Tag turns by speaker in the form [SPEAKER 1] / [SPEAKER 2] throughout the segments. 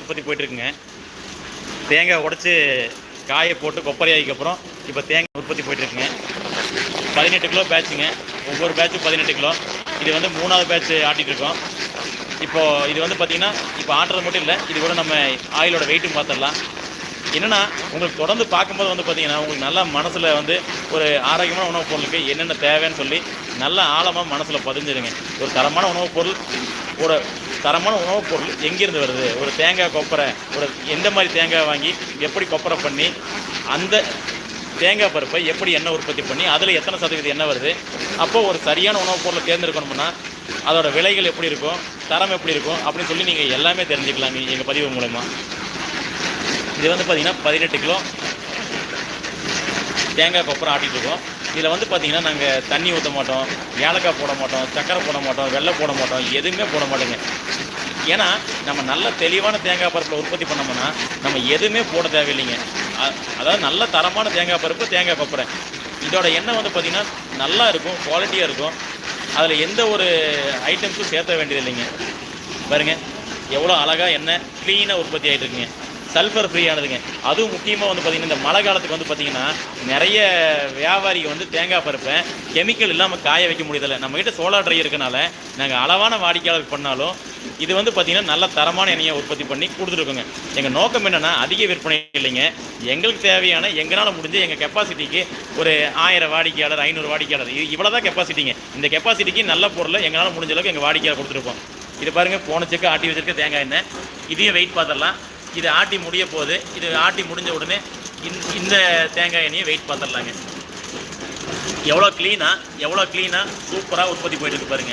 [SPEAKER 1] உற்பத்தி போயிட்டுருக்குங்க. தேங்காய் உடச்சி காயை போட்டு கொப்பரை ஆகிக்கப்புறம் இப்போ தேங்காய் உற்பத்தி போயிட்டுருக்குங்க. பதினெட்டு கிலோ பேட்சுங்க ஒவ்வொரு பேட்சும் பதினெட்டு கிலோ. இது வந்து மூணாவது பேட்ச் ஆட்டிகிட்ருக்கோம் இப்போது இப்போ இது வந்து பார்த்திங்கன்னா இப்போ ஆட்டுறது மட்டும் இல்லை இது கூட நம்ம ஆயிலோட வெயிட்டும் பார்த்துடலாம் என்னென்னா உங்களுக்கு தொடர்ந்து பார்க்கும்போது வந்து பார்த்திங்கன்னா உங்களுக்கு நல்லா மனசில் வந்து ஒரு ஆரோக்கியமான உணவுப் பொருளுக்கு என்னென்ன தேவைன்னு சொல்லி நல்ல ஆழமாக மனசில் பதிஞ்சிருங்க. ஒரு தரமான உணவுப் பொருள் ஒரு தரமான உணவுப் பொருள் எங்கேருந்து வருது? ஒரு தேங்காய் கொப்பரை ஒரு எந்த மாதிரி தேங்காய் வாங்கி எப்படி கொப்பரை பண்ணி அந்த தேங்காய் பருப்பை எப்படி எண்ணெய் உற்பத்தி பண்ணி அதில் எத்தனை சதவீதம் எண்ணெய் வருது? அப்போது ஒரு சரியான உணவுப் பொருளை தேர்ந்தெடுக்கணும்னா அதோட விலைகள் எப்படி இருக்கும்? தரம் எப்படி இருக்கும்? அப்படின்னு சொல்லி நீங்கள் எல்லாமே தெரிஞ்சுக்கலாம் எங்கள் பதிவு மூலயமா இது வந்து பார்த்திங்கன்னா பதினெட்டு கிலோ தேங்காய் கொப்பரை ஆட்டிகிட்டு இருக்கோம். இதில் வந்து பார்த்தீங்கன்னா நாங்கள் தண்ணி ஊற்ற மாட்டோம் ஏலக்காய் போட மாட்டோம் சக்கரை போட மாட்டோம் வெள்ளை போட மாட்டோம் எதுவுமே போட மாட்டோங்க. ஏன்னா நம்ம நல்ல தெளிவான தேங்காய் பருப்பில் உற்பத்தி பண்ணோம்னா நம்ம எதுவுமே போட தேவையில்லைங்க. அதாவது நல்ல தரமான தேங்காய் பருப்பு தேங்காய் கொப்பரை இதோட எண்ணெய் வந்து பார்த்திங்கன்னா நல்லா இருக்கும் குவாலிட்டியாக இருக்கும். அதில் எந்த ஒரு ஐட்டம்ஸும் சேர்த்த வேண்டியது இல்லைங்க பாருங்க எவ்வளோ அழகாக எண்ணெய் க்ளீனாக உற்பத்தி ஆகிட்டு இருக்குங்க. சல்ஃபர் ஃப்ரீயானதுங்க அதுவும் முக்கியமாக வந்து பார்த்திங்கன்னா இந்த மழை காலத்துக்கு வந்து பார்த்திங்கன்னா நிறைய வியாபாரிங்க வந்து தேங்காய் பருப்பை கெமிக்கல் இல்லாமல் காய வைக்க முடியதில்லை நம்மக்கிட்ட சோலார் ட்ரை இருக்கனால நாங்கள் அளவான வாடிக்கையாளருக்கு பண்ணாலும் இது வந்து பார்த்திங்கன்னா நல்ல தரமான எண்ணெயை உற்பத்தி பண்ணி கொடுத்துருக்கோங்க. எங்கள் நோக்கம் என்னென்னா அதிக விற்பனை இல்லைங்க. எங்களுக்கு தேவையான எங்களால் முடிஞ்ச எங்கள் கெப்பாசிட்டிக்கு ஒரு ஆயிரம் வாடிக்கையாளர் ஐநூறு வாடிக்கையாளர் இது இவ்வளோ தான் கெப்பாசிட்டிங்க இந்த கெப்பாசிட்டிக்கு நல்ல பொருளை எங்களால் முடிஞ்ச அளவுக்கு எங்கள் வாடிக்கையாளர் கொடுத்துருப்போம் இது பாருங்கள் போன செக்கு ஆட்டி வச்சிருக்க தேங்காய் எண்ணெய். இதையும் வெயிட் பார்த்துடலாம் இது ஆட்டி முடிய போகுது. இது ஆட்டி முடிஞ்ச உடனே இந்த- இந்த தேங்காய் எண்ணெயை வெயிட் பார்த்துடலாங்க. எவ்வளோ க்ளீனாக எவ்வளோ க்ளீனாக சூப்பராக உற்பத்தி போயிட்டு இருக்கு பாருங்க.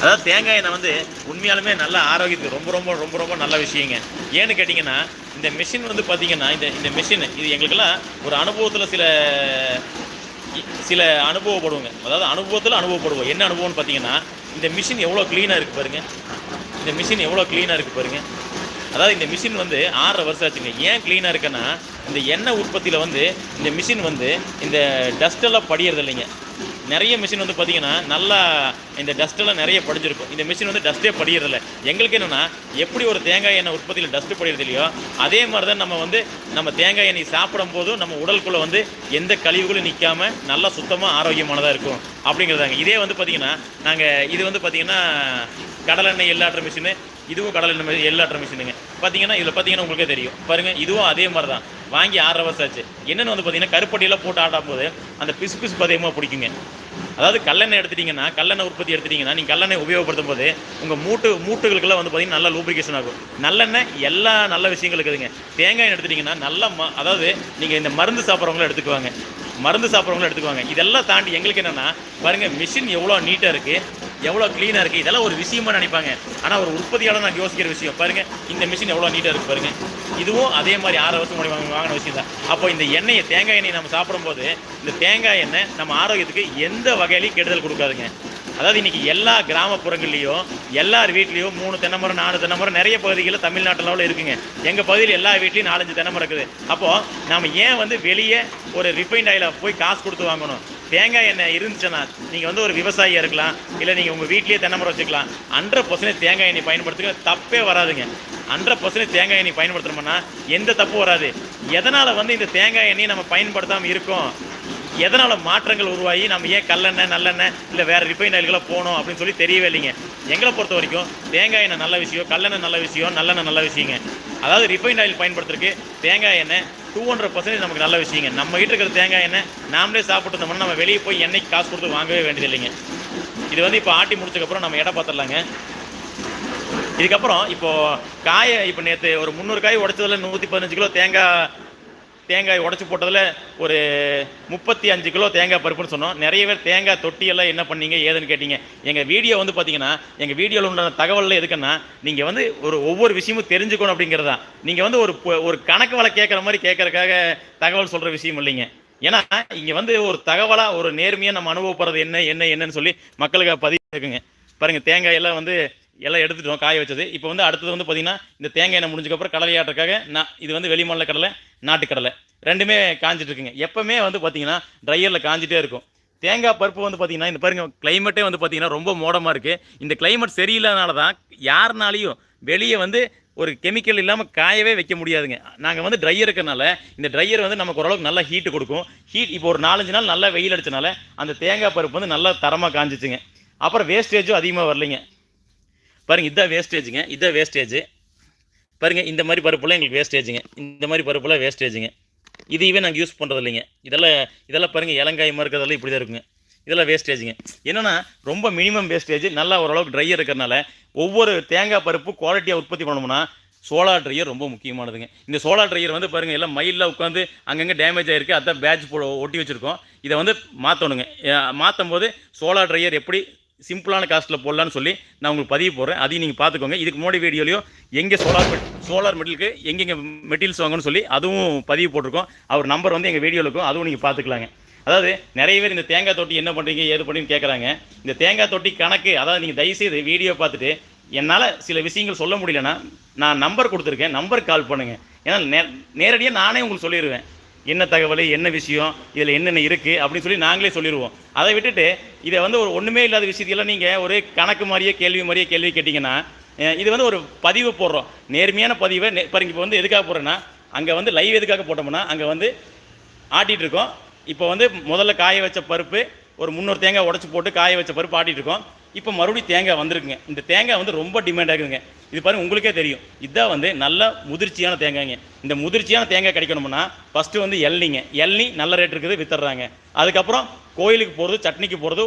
[SPEAKER 1] அதாவது தேங்காய் எண்ணெய் வந்து உண்மையாலுமே நல்ல ஆரோக்கியத்துக்கு ரொம்ப ரொம்ப ரொம்ப ரொம்ப நல்ல விஷயங்க. ஏன்னு கேட்டிங்கன்னா இந்த மிஷின் வந்து பார்த்திங்கன்னா இந்த இந்த மிஷின் இது எங்களுக்கெல்லாம் ஒரு அனுபவத்தில் சில சில அனுபவப்படுவோங்க. அதாவது அனுபவத்தில் அனுபவப்படுவோம். என்ன அனுபவம்னு பார்த்தீங்கன்னா இந்த மிஷின் எவ்வளோ க்ளீனாக இருக்குது பாருங்கள் இந்த மிஷின் எவ்வளோ க்ளீனாக இருக்குது பாருங்கள் அதாவது இந்த மிஷின் வந்து ஆறரை வருஷம் ஆச்சுங்க. ஏன் க்ளீனாக இருக்குன்னா இந்த எண்ணெய் உற்பத்தியில் வந்து இந்த மிஷின் வந்து இந்த டஸ்ட்டெல்லாம் படியறது இல்லைங்க. நிறைய மிஷின் வந்து பார்த்தீங்கன்னா நல்லா இந்த டஸ்ட்டெல்லாம் நிறைய படிஞ்சிருக்கும். இந்த மிஷின் வந்து டஸ்ட்டே படியறதில்ல எங்களுக்கு என்னென்னா எப்படி ஒரு தேங்காய் எண்ணெய் உற்பத்தியில் டஸ்ட்டு படியறது இல்லையோ அதே மாதிரி தான் நம்ம வந்து நம்ம தேங்காய் எண்ணெய் சாப்பிடும் போதும் நம்ம உடலுக்குள்ளே வந்து எந்த கழிவுகளும் நிற்காம நல்லா சுத்தமாக ஆரோக்கியமானதாக இருக்கும் அப்படிங்கிறதாங்க. இதே வந்து பார்த்தீங்கன்னா நாங்கள் இது வந்து பார்த்திங்கன்னா கடலெண்ணெய் எள்ளாட்டுற மிஷினு இதுவும் கடல் எண்ணெய் எள்ளாட்டுற மிஷினுங்க பார்த்தீங்கன்னா இதில் பார்த்தீங்கன்னா உங்களுக்கே தெரியும். பாருங்கள் இதுவும் அதே மாதிரி தான் வாங்கி ஆறரை வருஷம் ஆச்சு. என்னென்னு வந்து பார்த்தீங்கன்னா கருப்பட்டியெல்லாம் போட்டு ஆடும் போது அந்த பிசு பிசு அதிகமாக பிடிக்குங்க. அதாவது கல்லெண்ணெய் எடுத்துட்டீங்கன்னா கல்லெண்ணெய் உற்பத்தி எடுத்துட்டிங்கன்னா நீங்கள் கல்லெண்ணெய் உபயோகப்படுத்தும் போது உங்கள் மூட்டு மூட்டுகளுக்கெல்லாம் வந்து பார்த்தீங்கன்னா நல்லா லூப்ரிகேஷன் ஆகும். நல்லெண்ணெய் எல்லா நல்ல விஷயங்களுக்குதுங்க. தேங்காய் எடுத்துட்டிங்கன்னா நல்ல ம அதாவது நீங்கள் இந்த மருந்து சாப்பிட்றவங்களும் எடுத்துக்குவாங்க. மருந்து சாப்பிட்றவங்களும் எடுத்துக்குவாங்க. இதெல்லாம் தாண்டி எங்களுக்கு என்னென்னா பாருங்கள் மிஷின் எவ்வளோ நீட்டாக இருக்குது எவ்வளோ க்ளீனாக இருக்குது இதெல்லாம் ஒரு விஷயமா நினைப்பாங்க. ஆனால் ஒரு உற்பத்தியாளர் நான் யோசிக்கிற விஷயம். பாருங்க இந்த மிஷின் எவ்வளோ நீட்டாக இருக்குது பாருங்கள் இதுவும் அதே மாதிரி ஆறு வருஷம் முன்னாடி வாங்க வாங்கின விஷயம் தான். அப்போ இந்த எண்ணெயை தேங்காய் எண்ணெய் நம்ம சாப்பிடும்போது இந்த தேங்காய் எண்ணெய் நம்ம ஆரோக்கியத்துக்கு எந்த வகையிலையும் கெடுதல் கொடுக்காதுங்க. அதாவது இன்றைக்கி எல்லா கிராமப்புறங்கள்லையும் எல்லார் வீட்லேயும் மூணு தென்னமரம் நாலு தென்னைமரம் நிறைய பகுதிகளில் தமிழ்நாட்டு லெவலில் இருக்குங்க. எங்கள் பகுதியில் எல்லா வீட்லேயும் நாலஞ்சு தென்னை மரம் இருக்குது. அப்போது நாம் ஏன் வந்து வெளியே ஒரு ரிஃபைண்ட் ஆயில போய் காசு கொடுத்து வாங்கணும்? தேங்காய் எண்ணெய் இருந்துச்சுன்னா நீங்கள் வந்து ஒரு விவசாயியாக இருக்கலாம் இல்லை நீங்கள் உங்கள் வீட்லேயே தென்னை மரம் வச்சுக்கலாம் ஹண்ட்ரட் பர்சன்டேஜ் தேங்காய் எண்ணெய் பயன்படுத்துங்க தப்பே வராதுங்க. ஹண்ட்ரட் பர்சன்டேஜ் தேங்காய் எண்ணெய் பயன்படுத்துகிறோம்னா எந்த தப்பும் வராது. எதனால் வந்து இந்த தேங்காய் எண்ணெயை நம்ம பயன்படுத்தாமல் இருக்கோம்? எதனால் மாற்றங்கள் உருவாகி நம்ம ஏன் கல்லெண்ணெய் நல்லெண்ணெய் இல்லை வேறு ரிஃபைன் ஆயில்களை போகணும் அப்படின்னு சொல்லி தெரியவே இல்லைங்க. எங்களை பொறுத்த வரைக்கும் தேங்காய் எண்ணெய் நல்ல விஷயம் கல்லெண்ணெய் நல்ல விஷயம் நல்லெண்ணெய் நல்ல விஷயங்க. அதாவது ரிஃபைன் ஆயில் பயன்படுத்துறதுக்கு தேங்காய் எண்ணெய் டூ ஹண்ட்ரட் பர்சன்டேஜ் நமக்கு நல்ல விஷயங்க. நம்ம கிட்ட இருக்கிற தேங்காய் எண்ணெய் நாமளே சாப்பிட்டு இருந்தோம்னா நம்ம வெளியே போய் எண்ணெய்க்கு காசு கொடுத்து வாங்கவே வேண்டியதில்லைங்க இது வந்து இப்போ ஆட்டி முடிச்சதுக்கப்புறம் நம்ம இடம் பார்த்துடலாங்க இதுக்கப்புறம் இப்போது காயை இப்போ நேற்று ஒரு முந்நூறு காய் உடச்சதில் நூற்றி பதினஞ்சு கிலோ தேங்காய் தேங்காய் உடச்சி போட்டதில் ஒரு முப்பத்தி அஞ்சு கிலோ தேங்காய் பருப்புன்னு சொன்னோம். நிறைய பேர் தேங்காய் தொட்டியெல்லாம் என்ன பண்ணீங்க ஏதுன்னு கேட்டீங்க. எங்கள் வீடியோ வந்து பார்த்தீங்கன்னா எங்கள் வீடியோவில் உண்டான தகவலில் எதுக்குன்னா நீங்கள் வந்து ஒரு ஒவ்வொரு விஷயமும் தெரிஞ்சுக்கணும் அப்படிங்கிறதா நீங்கள் வந்து ஒரு ஒரு கணக்கு வலை கேட்குற மாதிரி கேட்கறதுக்காக தகவல் சொல்கிற விஷயம் இல்லைங்க. ஏன்னா இங்கே வந்து ஒரு தகவலாக ஒரு நேர்மையாக நம்ம அனுபவப்படுறது என்ன என்ன என்னன்னு சொல்லி மக்களுக்கு பதிவு இருக்குங்க. பாருங்கள் தேங்காயெல்லாம் வந்து எல்லாம் எடுத்துட்டோம் காய வச்சது. இப்போ வந்து அடுத்தது வந்து பார்த்தீங்கன்னா இந்த தேங்காய் எண்ணெய் முடிஞ்சக்கப்புறம் கடலை ஆட்டுறதுக்காக நான் இது வந்து வெளிமாநில கடலை நாட்டுக்கடலை ரெண்டுமே காஞ்சிட்டு இருக்குங்க எப்போவுமே வந்து பார்த்தீங்கன்னா ட்ரையரில் காஞ்சிட்டே இருக்கும். தேங்காய் பருப்பு வந்து பார்த்திங்கன்னா இந்த பாருங்க கிளைமேட்டே வந்து பார்த்தீங்கன்னா ரொம்ப மோடமாக இருக்குது இந்த கிளைமேட் சரியில்லாதனால தான் யாருனாலையும் வெளியே வந்து ஒரு கெமிக்கல் இல்லாமல் காயவே வைக்க முடியாதுங்க. நாங்கள் வந்து ட்ரையர் இருக்கிறனால இந்த ட்ரையர் வந்து நமக்கு ஓரளவுக்கு நல்லா ஹீட்டு கொடுக்கும். ஹீட் இப்போ ஒரு நாலஞ்சு நாள் நல்லா வெயில் அடிச்சனால அந்த தேங்காய் பருப்பு வந்து நல்லா தரமாக காஞ்சிச்சுங்க. அப்புறம் வேஸ்டேஜும் அதிகமாக வரலைங்க. பாருங்க இதான் வேஸ்டேஜுங்க இதான் வேஸ்டேஜ் பாருங்க இந்த மாதிரி பருப்புலாம் எங்களுக்கு வேஸ்டேஜுங்க இந்த மாதிரி பருப்புலாம் வேஸ்டேஜுங்க இதையவே நாங்கள் யூஸ் பண்ணுறது இல்லைங்க இதெல்லாம் இதெல்லாம் பாருங்கள் இளங்காய் இருக்கிறதெல்லாம் இப்படி தான் இருக்குங்க. இதெல்லாம் வேஸ்டேஜுங்க என்னென்னா ரொம்ப மினிமம் வேஸ்டேஜ் நல்லா ஓரளவுக்கு ட்ரையர் இருக்கிறனால ஒவ்வொரு தேங்காய் பருப்பு குவாலிட்டியாக உற்பத்தி பண்ணணும்னா சோலார் ட்ரையர் ரொம்ப முக்கியமானதுங்க. இந்த சோலார் ட்ரையர் வந்து பாருங்கள் எல்லாம் மயிலில் உட்காந்து அங்கங்கே டேமேஜ் ஆகிருக்கு அதான் பேட்ச் போ ஒட்டி வச்சுருக்கோம். இதை வந்து மாற்றணுங்க மாற்றும் போது சோலார் ட்ரையர் எப்படி சிம்பிளான காஸ்ட்டில் போடலான்னு சொல்லி நான் உங்களுக்கு பதிவு போடுறேன். அதையும் நீங்கள் பார்த்துக்கோங்க. இதுக்கு முன்னாடி வீடியோலையும் எங்கே சோலார் சோலார் மெட்டலுக்கு எங்கெங்கே மெட்டீரியல்ஸ் வாங்கணும்னு சொல்லி அதுவும் பதிவு போட்டிருக்கோம். அவர் நம்பர் வந்து எங்கள் வீடியோவில் இருக்கும். அதுவும் நீங்கள் பார்த்துக்கலாங்க. அதாவது நிறைய பேர் இந்த தேங்காய் தொட்டி என்ன பண்ணுறீங்க ஏது பண்ணுறீங்கன்னு கேட்குறாங்க இந்த தேங்காய் தொட்டி கணக்கு அதாவது நீங்கள் தயவுசெய்து வீடியோ பார்த்துட்டு என்னால் சில விஷயங்கள் சொல்ல முடியலன்னா நான் நம்பர் கொடுத்துருக்கேன். நம்பருக்கு கால் பண்ணுங்கள் ஏன்னா நே நேரடியாக நானே உங்களுக்கு சொல்லிடுவேன் என்ன தகவல் என்ன விஷயம் இதில் என்னென்ன இருக்குது அப்படின்னு சொல்லி நாங்களே சொல்லிடுவோம் அதை விட்டுட்டு இதை வந்து ஒரு ஒன்றுமே இல்லாத விஷயத்தையெல்லாம் நீங்கள் ஒரு கணக்கு மாதிரியே கேள்வி மாதிரியே கேள்வி கேட்டிங்கன்னா இது வந்து ஒரு பதிவு போடுறோம். நேர்மையான பதிவை நே- பாருங்க இப்போ வந்து எதுக்காக போடுறேன்னா அங்கே வந்து லைவ் எதுக்காக போட்டோம்னா அங்கே வந்து ஆட்டிகிட்டு இருக்கோம். இப்போ வந்து முதல்ல காய வச்ச பருப்பு ஒரு முந்நூறு தேங்காய் உடச்சி போட்டு காய வச்ச பருப்பு ஆட்டிகிட்டு இருக்கோம். இப்போ மறுபடியும் தேங்காய் வந்திருக்குங்க. இந்த தேங்காய் வந்து ரொம்ப டிமாண்ட் ஆகுதுங்க இது பாருங்கள் உங்களுக்கே தெரியும். இதுதான் வந்து நல்ல முதிர்ச்சியான தேங்காய்ங்க. இந்த முதிர்ச்சியான தேங்காய் கிடைக்கணும்னா ஃபஸ்ட்டு வந்து எல்னிங்க எல்னி நல்ல ரேட் இருக்குது வித்துடுறாங்க. அதுக்கப்புறம் கோயிலுக்கு போகிறது சட்னிக்கு போகிறது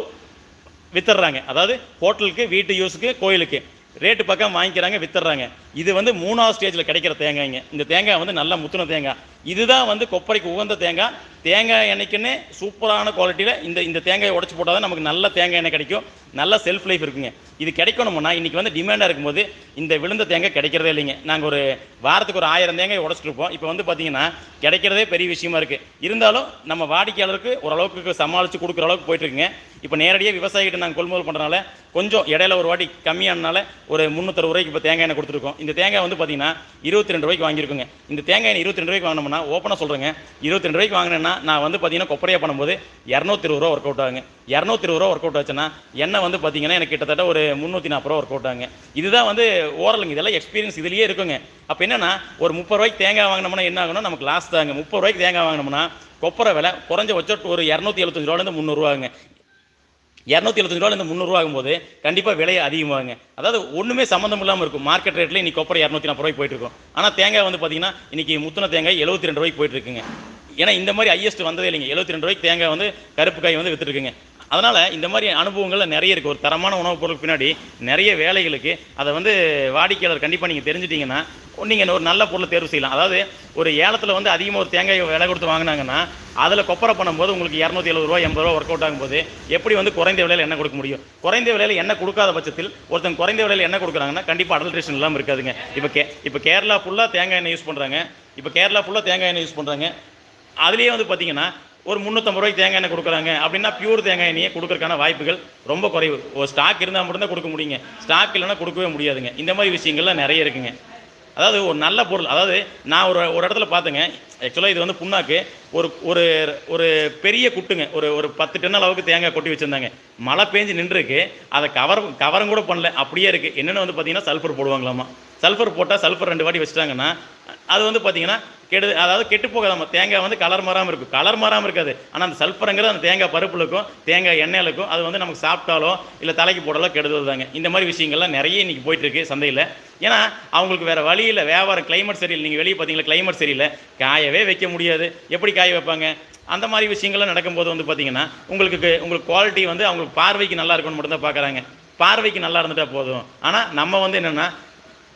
[SPEAKER 1] வித்துடுறாங்க. அதாவது ஹோட்டலுக்கு வீட்டு யூஸுக்கு கோயிலுக்கு. ரேட்டு பக்கம் வாங்கிக்கிறாங்க வித்துடுறாங்க. இது வந்து மூணாவது ஸ்டேஜில் கிடைக்கிற தேங்காய்ங்க இந்த தேங்காய் வந்து நல்ல முத்துன தேங்காய். இதுதான் வந்து கொப்பரைக்கு உகந்த தேங்காய். தேங்காய் எண்ணெய்க்குன்னு சூப்பரான குவாலிட்டியில் இந்த இந்த தேங்காயை உடச்சி போட்டால் தான் நமக்கு நல்ல தேங்காய் எண்ணெய் கிடைக்கும். நல்ல செல்ஃப் லைஃப் இருக்குங்க. இது கிடைக்கணும்னா இன்றைக்கி வந்து டிமாண்டாக இருக்கும்போது இந்த விழுந்த தேங்காய் கிடைக்கிறதே இல்லைங்க. நாங்கள் ஒரு வாரத்துக்கு ஒரு ஆயிரம் தேங்காய் உடச்சிட்டு இருப்போம். இப்போ வந்து பார்த்தீங்கன்னா கிடைக்கிறதே பெரிய விஷயமா இருக்குது இருந்தாலும் நம்ம வாடிக்கையாளருக்கு ஓரளவுக்கு சமாளித்து கொடுக்குற அளவுக்கு போயிட்டு இருக்குங்க. இப்போ நேரடியாக விவசாயிகிட்ட நாங்கள் கொள்முதல் பண்ணுறனால கொஞ்சம் இடையில ஒரு வாட்டி கம்மியானனால ஒரு முந்நூற்றறுபது ரூபாய்க்கு இப்போ தேங்காய் எண்ணெய் கொடுத்துருக்கோம். இந்த தேங்காய் வந்து பார்த்தீங்கன்னா இருபத்தி ரெண்டு ரூபாய்க்கு வாங்கியிருக்கோங்க. இந்த தேங்காய் எண்ணெய் இருபத்தி ரெண்டு ரூபாய்க்கு வாங்கினோம்னா ஓப்பனாக சொல்கிறேங்க இருபத்தி ரெண்டு ரூபாய்க்கு வாங்கினேன்னா நான் வந்து பார்த்தீங்கன்னா கொப்பரையாக பண்ணும்போது இரநூத்தி இருபது ரூபா ஒர்க் அவுட் ஆகுங்க. இரநூத்தி இருபது ரூபா ஒர்க் அவுட் ஆச்சுன்னா எண்ணெய் வந்து பார்த்தீங்கன்னா எனக்கு கிட்டத்தட்ட ஒரு முந்நூற்றி நாற்பது ரூபா ஒர்க் அவுட் ஆகுங்க. இதுதான் வந்து ஓரலுங்க இதெல்லாம் எக்ஸ்பீரியன்ஸ் இதுலேயே இருக்குங்க. அப்போ என்னென்னா ஒரு முப்பது ரூபாய்க்கு தேங்காய் வாங்கினோம்னா என்ன ஆகணும் நமக்கு லாஸ் தாங்க. முப்பது ரூபாய்க்கு தேங்காய் வாங்கினோம்னா கொப்பரை விலை குறைஞ்ச வச்சு ஒரு இரநூத்தி எழுபத்தஞ்சு ரூபாலேருந்து முந்நூறுவாங்க இரநூத்தி எழுபத்தஞ்சு ரூபாயிலிருந்து முந்நூறுவா ஆகும்போது கண்டிப்பாக விலை அதிகமாகுங்க. அதாவது ஒன்றுமே சம்மந்தம் இல்லாமல் இருக்கும். மார்க்கெட் ரேட்டில் இன்றைக்கி கொப்பரை இரநூத்தி நாற்பது ரூபாய்க்கு போயிட்டு இருக்கும் ஆனால் தேங்காய் வந்து பார்த்தீங்கன்னா இன்னைக்கு முத்தின தேங்காய் எழுபத்தி ரெண்டு ரூபாய்க்கு போயிட்டு இருக்குங்க ஏன்னா இந்த மாதிரி ஹையஸ்ட் வந்ததே இல்லைங்க. எழுபத்தி ரெண்டு ரூபாய்க்கு தேங்காய் வந்து கருப்பு காய் வந்து விற்றுருக்குங்க அதனால் இந்த மாதிரி அனுபவங்கள்ல நிறைய இருக்குது ஒரு தரமான உணவுப் பொருளுக்கு பின்னாடி நிறைய வேலைகளுக்கு அதை வந்து வாடிக்கையாளர் கண்டிப்பாக நீங்கள் தெரிஞ்சிட்டிங்கன்னா நீங்கள் ஒரு நல்ல பொருளை தேர்வு செய்யலாம். அதாவது ஒரு ஏலத்தில் வந்து அதிகமாக ஒரு தேங்காய் விலை கொடுத்து வாங்கினாங்கன்னா அதில் கொப்பரை பண்ணும்போது உங்களுக்கு இரநூத்தி எழுபது ரூபா எண்பது ரூபா ஒர்க் அவுட் ஆகும்போது எப்படி வந்து குறைந்த விலையில் எண்ணெய் கொடுக்க முடியும்? குறைந்த விலையில் எண்ணெய் கொடுக்காத பட்சத்தில் ஒருத்தன் குறைந்த விலையில் எண்ணெய் கொடுக்குறாங்கன்னா கண்டிப்பாக அடல்ட்ரேஷன் இல்லாமல் இருக்காதுங்க. இப்போ கே இப்போ கேரளா ஃபுல்லாக தேங்காய் எண்ணெய் யூஸ் பண்ணுறாங்க இப்போ கேரளா ஃபுல்லாக தேங்காய் எண்ணெய் யூஸ் பண்ணுறாங்க அதுலேயே வந்து பார்த்தீங்கன்னா ஒரு முந்நூற்றம்பது ரூபாய்க்கு தேங்காய் எண்ணெய் கொடுக்குறாங்க. அப்படின்னா பியூர் தேங்காய் எண்ணெயை கொடுக்கறக்கான வாய்ப்புகள் ரொம்ப குறைவு. ஒரு ஸ்டாக் இருந்தால் மட்டும்தான் கொடுக்க முடியுங்க. ஸ்டாக் இல்லைன்னா கொடுக்கவே முடியாதுங்க. இந்த மாதிரி விஷயங்கள்லாம் நிறைய இருக்குங்க. அதாவது ஒரு நல்ல பொருள். அதாவது நான் ஒரு ஒரு இடத்துல பார்த்தேங்க ஆக்சுவலாக இது வந்து புண்ணாக்கு. ஒரு ஒரு ஒரு பெரிய குட்டுங்க. ஒரு ஒரு பத்து டன் அளவுக்கு தேங்காய் கொட்டி வச்சுருந்தாங்க. மழை பேஞ்சு நின்றுருக்கு. அதை கவர் கவரம் கூட பண்ணல. அப்படியே இருக்குது என்னென்னு வந்து பார்த்தீங்கன்னா சல்ஃபர் போடுவாங்களாமா. சல்ஃபர் போட்டால் சல்ஃபர் ரெண்டு வாட்டி வச்சுட்டாங்கன்னா அது வந்து பார்த்தீங்கன்னா கெடு அதாவது கெட்டு போகாதாம தேங்காய் வந்து கலர் மாறாமல் இருக்கும். கலர் மாறாமல் இருக்காது. ஆனால் அந்த சல்ஃபருங்கிறது அந்த தேங்காய் பருப்புலுக்கும் தேங்காய் எண்ணெயிலுக்கும் அது வந்து நமக்கு சாப்பிட்டாலோ இல்லை தலைக்கு போட்டாலோ கெடுதல் தாங்க. இந்த மாதிரி விஷயங்கள்லாம் நிறைய இன்றைக்கி போயிட்டுருக்கு சந்தையில். ஏன்னா அவங்களுக்கு வேறு வழியில் வியாபாரம் கிளைமேட் சரியில்லை. நீங்கள் வெளியே பார்த்தீங்களா கிளைமேட் சரியில்லை. காயவே வைக்க முடியாது. எப்படி காய வைப்பாங்க? அந்த மாதிரி விஷயங்கள்லாம் நடக்கும்போது வந்து பார்த்தீங்கன்னா உங்களுக்கு உங்களுக்கு குவாலிட்டி வந்து அவங்களுக்கு பார்வைக்கு நல்லா இருக்கணும்னு மட்டும் தான் பார்க்குறாங்க. பார்வைக்கு நல்லா இருந்துட்டால் போதும். ஆனால் நம்ம வந்து என்னென்னா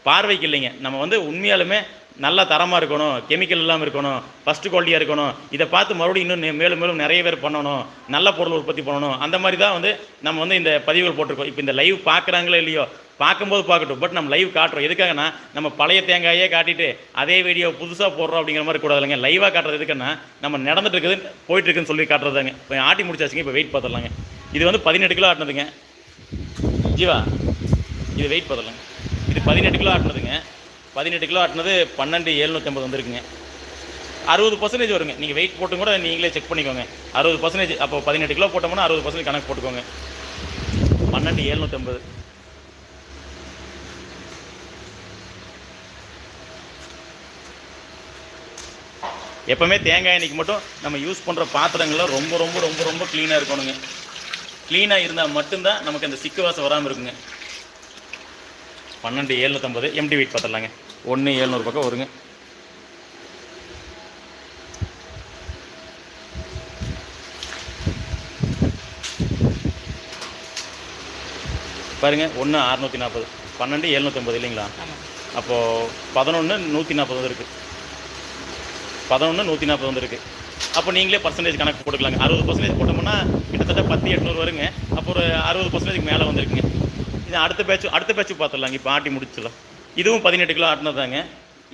[SPEAKER 1] பார்வைக்கு இல்லைங்க. நம்ம வந்து உண்மையாலுமே நல்ல தரமாக இருக்கணும் கெமிக்கல் இல்லாமல் இருக்கணும் ஃபஸ்ட்டு குவாலிட்டியாக இருக்கணும். இதை பார்த்து மறுபடியும் இன்னும் மேலும் மேலும் நிறைய பேர் பண்ணணும். நல்ல பொருள் உற்பத்தி பண்ணணும். அந்த மாதிரி தான் வந்து நம்ம வந்து இந்த பதிவுகள் போட்டிருக்கோம். இப்போ இந்த லைவ் பார்க்குறாங்களோ இல்லையோ பார்க்கும்போது பார்க்கட்டும். பட் நம்ம லைவ் காட்டுறோம். எதுக்காகனா நம்ம பழைய தேங்காயே காட்டிட்டு அதே வீடியோ புதுசாக போடுறோம் அப்படிங்கிற மாதிரி கூடாது இல்லைங்க. லைவாக காட்டுறது எதுக்குன்னா நம்ம நடந்துட்டு இருக்குது போயிட்டு இருக்குன்னு சொல்லி காட்டுறதாங்க இப்போ ஆட்டி முடிச்சாச்சுங்க இப்போ வெயிட் பார்த்துடலாங்க. இது வந்து பதினெட்டு கிலோ ஆட்டினதுங்க. ஜீவா இது வெயிட் பார்த்துடலாங்க. இது பதினெட்டு கிலோ ஆட்டினதுங்க. பதினெட்டு கிலோ ஆட்டினது பன்னெண்டு எழுநூற்றம்பது வந்துருக்குங்க. அறுபது பர்சன்டேஜ் வருங்க. நீங்கள் வெயிட் போட்டு கூட நீங்களே செக் பண்ணிக்கோங்க. அறுபது பர்சன்டேஜ் அப்போ பதினெட்டு கிலோ போட்டோம்னா அறுபது பர்சன்டேஜ் கணக்கு போட்டுக்கோங்க. பன்னெண்டு எழுநூற்றம்பது எப்போவுமே தேங்காய் எண்ணெய்க்கு மட்டும் நம்ம யூஸ் பண்ணுற பாத்திரங்கள்லாம் ரொம்ப ரொம்ப ரொம்ப ரொம்ப க்ளீனாக இருக்கணுங்க. க்ளீனாக இருந்தால் மட்டும்தான் நமக்கு அந்த சிக்கு வாசம் வராமல் இருக்குங்க. பன்னெண்டு ஏழ்நூற்றம்பது எம்டி வெயிட் பார்த்துடலாங்க ஒன்று ஏழ்நூறு பக்கம் வருங்க. பாருங்க ஒன்று அறுநூற்றி நாற்பது பன்னெண்டு எழுநூற்றம்பது இல்லைங்களா? அப்போது பதினொன்று நூற்றி நாற்பது வந்து இருக்குது பதினொன்று நூற்றி நாற்பது வந்து இருக்குது அப்போ நீங்களே பர்சன்டேஜ் கணக்கு போட்டுக்கலாங்க. அறுபது பர்சன்டேஜ் போட்டோம்னா கிட்டத்தட்ட பத்து எட்நூறு வருங்க. அப்போ ஒரு அறுபது பர்சன்டேஜ்க்கு மேலே வந்திருக்குங்க. இது அடுத்த பேட்ச் அடுத்த பேட்ச் பார்த்துடலாங்க. இப்போ ஆட்டி முடிச்சிடலாம். இதுவும் பதினெட்டு கிலோ ஆட்டினதாங்க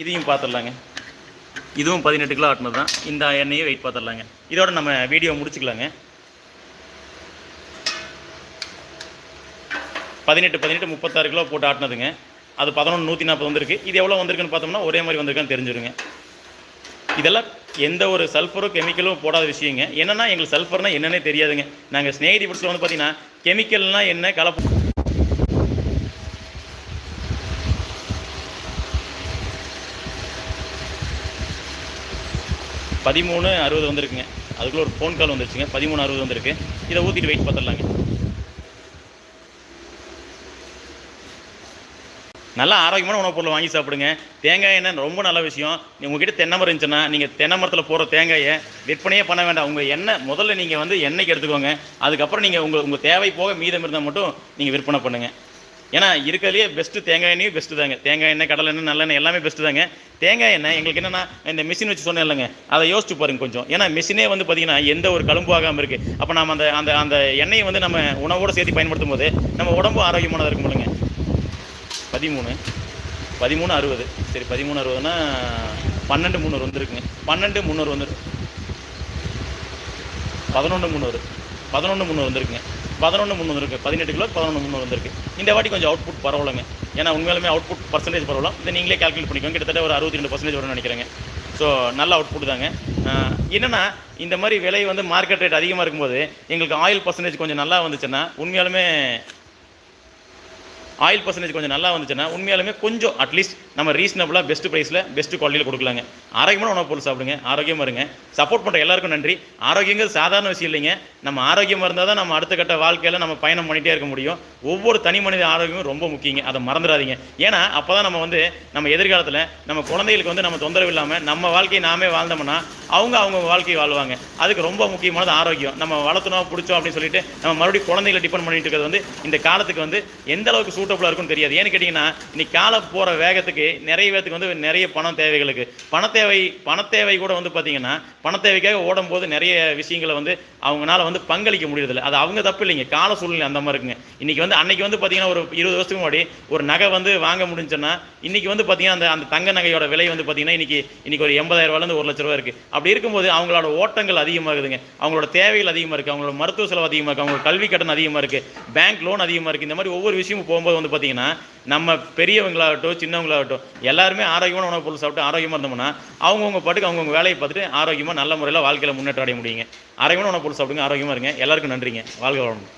[SPEAKER 1] இதையும் பார்த்துடலாங்க. இதுவும் பதினெட்டு கிலோ ஆட்டினது தான் இந்த எண்ணெயும் வெயிட் பார்த்துடலாங்க. இதோட நம்ம வீடியோ முடிச்சுக்கலாங்க. பதினெட்டு பதினெட்டு முப்பத்தாறு கிலோ போட்டு ஆட்டினதுங்க. அது பதினொன்று நூற்றி நாற்பது வந்திருக்கு. இது எவ்வளோ வந்திருக்குன்னு பார்த்தோம்னா ஒரே மாதிரி வந்திருக்குன்னு தெரிஞ்சிருங்க. இதெல்லாம் எந்த ஒரு சல்ஃபரோ கெமிக்கலும் போடாத விஷயங்க. என்னென்னா எங்களுக்கு சல்ஃபர்னால் என்னன்னே தெரியாதுங்க. நாங்கள் ஸ்நேகிதி புட்ஸில் வந்து பார்த்தீங்கன்னா கெமிக்கல்னால் என்ன கலப்பு பதிமூணு அறுபது வந்திருக்குங்க. அதுக்குள்ளே ஒரு ஃபோன் கால் வந்துருச்சுங்க. பதிமூணு அறுபது வந்திருக்கு. இதை ஊற்றிட்டு வெயிட் பார்த்துடலாங்க நல்லா ஆரோக்கியமான உணவுப் பொருள் வாங்கி சாப்பிடுங்க. தேங்காய் எண்ணெய் ரொம்ப நல்ல விஷயம். உங்ககிட்ட தென்னை மரம் இருந்துச்சுன்னா நீங்கள் தென்னை மரத்தில் போகிற தேங்காயை விற்பனையே பண்ண வேண்டாம். உங்கள் எண்ணெய் முதல்ல நீங்கள் வந்து எண்ணெய்க்கு எடுத்துக்கோங்க. அதுக்கப்புறம் நீங்கள் உங்கள் உங்கள் தேவை போக மீதம் இருந்தால் மட்டும் நீங்கள் விற்பனை பண்ணுங்கள் ஏன்னா இருக்கிறதுலே பெஸ்ட்டு தேங்காய் எண்ணெயும் பெஸ்ட்டு தாங்க. தேங்காய் எண்ணெய் கடலை எண்ணெய் நல்லெண்ணெய் எல்லாமே பெஸ்ட்டு தாங்க. தேங்காய் எண்ணெய் எங்களுக்கு என்னென்னா இந்த மிஷின் வச்சு சொன்னேன் இல்லைங்க. அதை யோசிச்சு பாருங்க கொஞ்சம். ஏன்னா மிஷினே வந்து பார்த்தீங்கன்னா எந்த ஒரு கழும்பு ஆகாமல் இருக்குது அப்போ நம்ம அந்த அந்த அந்த எண்ணெயை வந்து நம்ம உணவோடு சேர்த்து பயன்படுத்தும் போது நம்ம உடம்பு ஆரோக்கியமானதாக இருக்கும் இல்லைங்க பதிமூணு. பதிமூணு அறுபது. சரி பதிமூணு அறுபதுனா பன்னெண்டு முந்நூறு வந்துருக்குங்க. பன்னெண்டு முந்நூறு வந்துரு பதினொன்று முந்நூறு. பதினொன்று முந்நூறு வந்துருக்குங்க. பதினொன்று முந்நூறு இருக்குது பதினெட்டு கிலோ பதினொன்று முந்நூறு வந்திருக்கு. இந்த வாட்டி கொஞ்சம் அவுட்புட் பரவாயில்லைங்க. ஏன்னா உண்மையாலுமே அவுட்புட் பர்சன்டேஜ் பரவாயில்ல. இதை நீங்களே கால்குலேட் பண்ணிக்கோங்க. கிட்டத்தட்ட ஒரு அறுபத்தி ரெண்டு பர்சன்டேஜ் வரும்னு நினைக்கிறேங்க. ஸோ நல்ல அவுட்புட் தாங்க. என்னென்னா என்னன்னா இந்த மாதிரி விலை வந்து மார்க்கெட் ரேட் அதிகமாக இருக்கும்போது எங்களுக்கு ஆயில் பர்சன்டேஜ் கொஞ்சம் நல்லா வந்துச்சுன்னா உண்மையாலுமே ஆயில் பர்சன்டேஜ் கொஞ்சம் நல்லா வந்துச்சுன்னா உண்மையாலுமே கொஞ்சம் அட்லீஸ்ட் நம்ம ரீசனபிளாக பெஸ்ட் ப்ரைஸில் பெஸ்ட் குவாலிட்டியில் கொடுக்கலாங்க. ஆரோக்கியமான உணவுப் பொருள் சாப்பிடுங்க ஆரோக்கியமாக இருங்க. சப்போர்ட் பண்ணுற எல்லாருக்கும் நன்றி. ஆரோக்கியங்கிறது சாதாரண விஷயம் இல்லைங்க. நம்ம ஆரோக்கியமாக இருந்தால் தான் நம்ம அடுத்த கட்ட வாழ்க்கையில் நம்ம பயணம் பண்ணிகிட்டே இருக்க முடியும். ஒவ்வொரு தனி மனித ஆரோக்கியமும் ரொம்ப முக்கியங்க. அதை மறந்துடாதீங்க. ஏன்னா அப்போ தான் நம்ம வந்து நம்ம எதிர்காலத்தில் நம்ம குழந்தைகளுக்கு வந்து நம்ம தொந்தரவு இல்லாமல் நம்ம வாழ்க்கையை நாமே வாழ்ந்தோம்னா அவங்க அவங்க வாழ்க்கையை வாழ்வாங்க. அதுக்கு ரொம்ப முக்கியமானது ஆரோக்கியம். நம்ம வளர்த்தணும் பிடிச்சோம் அப்படின்னு சொல்லிட்டு நம்ம மறுபடியும் குழந்தைகளை டிபெண்ட் பண்ணிட்டு இருக்கிறது வந்து இந்த காலத்துக்கு வந்து எந்த அளவுக்கு சூட்டபுளாக இருக்கும்னு தெரியாது. ஏன்னு கேட்டிங்கன்னா இன்னைக்கு காலம் போகிற வேகத்துக்கு நிறைய பேத்துக்கு வந்து நிறைய பணம் தேவைகளுக்கு பண தேவை தேவை கூட வந்து பார்த்தீங்கன்னா பணத்தேவைக்காக ஓடும்போது நிறைய விஷயங்களை வந்து அவங்களால வந்து பங்களிக்க முடியறதில்ல. அது அவங்க தப்பு இல்லைங்க. கால சூழ்நிலை அந்த மாதிரி இருக்குங்க. இன்றைக்கி வந்து அன்னைக்கு வந்து பார்த்தீங்கன்னா ஒரு இருபது வருஷத்துக்கு முன்னாடி ஒரு நகை வந்து வாங்க முடிஞ்சுன்னா இன்றைக்கி வந்து பார்த்தீங்கன்னா அந்த அந்த தங்க நகையோட விலை வந்து பார்த்தீங்கன்னா இன்னைக்கு இன்றைக்கி ஒரு எண்பதாயிரம் ரூபாயிலேருந்து ஒரு லட்ச ரூபா இருக்குது அப்படி இருக்கும்போது அவங்களோட ஓட்டங்கள் அதிகமாகுதுங்க. அவங்களோட தேவைகள் அதிகமாக இருக்குது அவங்களோட மருத்துவ செலவு அதிகமாக இருக்குது அவங்களோட கல்வி கடன் அதிகமாக இருக்குது பேங்க் லோன் அதிகமாக இருக்குது இந்த மாதிரி ஒவ்வொரு விஷயமும் போகும்போது வந்து பார்த்தீங்கன்னா நம்ம பெரியவங்களாகட்டும் சின்னவங்களாகட்டும் எல்லாருமே ஆரோக்கியமான உணவுப் பொருள் சாப்பிட்டு ஆரோக்கியமாக இருந்தோம்னா அவங்கவுங்க பாட்டுக்கு அவங்கவுங்க வேலையை பார்த்துட்டு ஆரோக்கியமாக நல்ல முறையில் வாழ்க்கையில் முன்னேற்றம் அடைய முடியுங்க. ஆரோக்கியமான உணவுப் பொருள் சாப்பிடுங்க ஆரோக்கியமாக இருங்க. எல்லாருக்கும் நன்றிங்க. வாழ்க வளமுடன்.